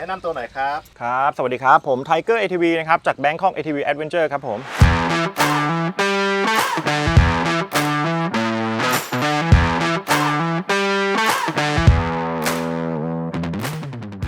แนะนำตัวหน่อยครับ ครับ สวัสดีครับ ผม Tiger ATV นะครับ จาก Bangkok ATV Adventure ครับผม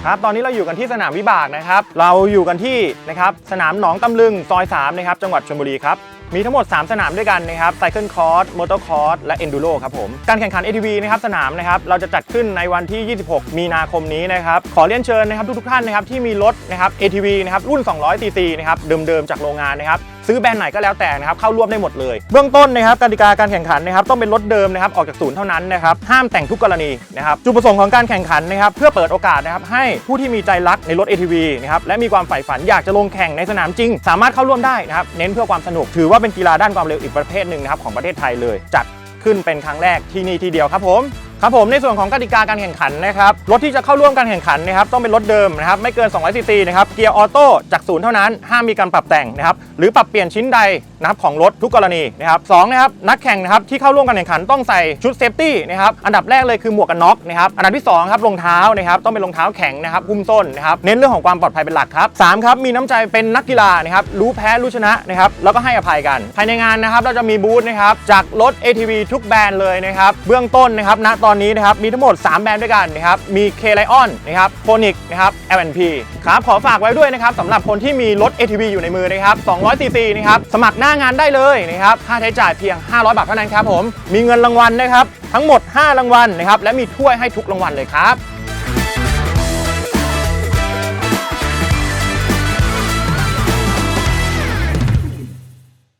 ครับ ตอนนี้เราอยู่กันที่สนามวิบากนะครับ เราอยู่กันที่นะครับสนามหนองตำลึงซอย3นะครับ จังหวัดชลบุรีครับ มีทั้งหมด 3 สนามด้วยกันนะครับ Cycle Course Motor Course และ Enduro ครับผม การแข่งขัน ATV นะครับสนามนะครับเราจะจัดขึ้นในวันที่ 26 มีนาคมนี้นะครับขอเรียนเชิญนะครับทุกๆท่านนะครับที่มีรถนะครับ ATV นะครับรุ่น 200 cc นะครับเดิมๆจากโรงงานนะครับซื้อแบรนด์ไหนก็แล้วแต่นะครับเข้าร่วมได้หมดเลย เบื้องต้นนะครับกติกาการแข่งขันนะครับต้องเป็นรถเดิมนะครับออกจากศูนย์เท่านั้นนะครับห้ามแต่งทุกกรณีนะครับจุดประสงค์ของการแข่งขันนะครับเพื่อเปิดโอกาสนะครับให้ผู้ที่มีใจรักในรถ ATV นะครับและมีความใฝ่ฝันอยากจะลงแข่งในสนามจริง สามารถเข้าร่วมได้นะครับเน้นเพื่อความสนุกถือว่าเป็นกีฬาด้านความเร็วอีกประเภทหนึ่งนะครับของประเทศไทยเลย จัดขึ้นเป็นครั้งแรกที่นี่ทีเดียวครับผมครับผมในส่วนของกติกาการแข่งขันนะครับรถที่จะเข้าร่วมการแข่งขันนะครับต้องเป็นรถเดิมนะครับไม่เกิน200ซีซีนะครับเกียร์ออโต้จากศูนย์เท่านั้นห้ามมีการปรับแต่งนะครับหรือปรับเปลี่ยนชิ้นใด นะครับของรถทุกกรณีนะครับสองนะครับนักแข่งนะครับที่เข้าร่วมการแข่งขันต้องใส่ชุดเซฟตี้นะครับอันดับแรกเลยคือหมวกกันน็อกนะครับอันดับที่สองครับรองเท้านะครับต้องเป็นรองเท้าแข็งนะครับหุ้มส้นนะครับเน้นเรื่องของความปลอดภัยเป็นหลักครับสามครับมีน้ำใจเป็นนักกีฬานะครับรู้แพ้รู้ชนะนะครับแล้วก็ให้อภัยกันภายในงานนะครับเราจะมีบูธนะครับจากรถ ATV ทุกแบรนด์เลยนะครับเบื้องต้นนะครับณตอนนี้นะครับมีทั้งหมด 3 แบรนด์ด้วยกันนะครับมี K Lion นะครับ Phoenix นะครับ L&P ครับขอฝากไว้ด้วยนะครับสำหรับคนที่มีรถ ATV อยู่ในมือนะครับ200 cc นะครับสมัครหน้างานได้เลยนะครับค่าใช้จ่ายเพียง 500 บาทเท่านั้นครับผมมีเงินรางวัลนะครับทั้งหมด 5 รางวัลนะครับและมีถ้วยให้ทุกรางวัลเลยครับ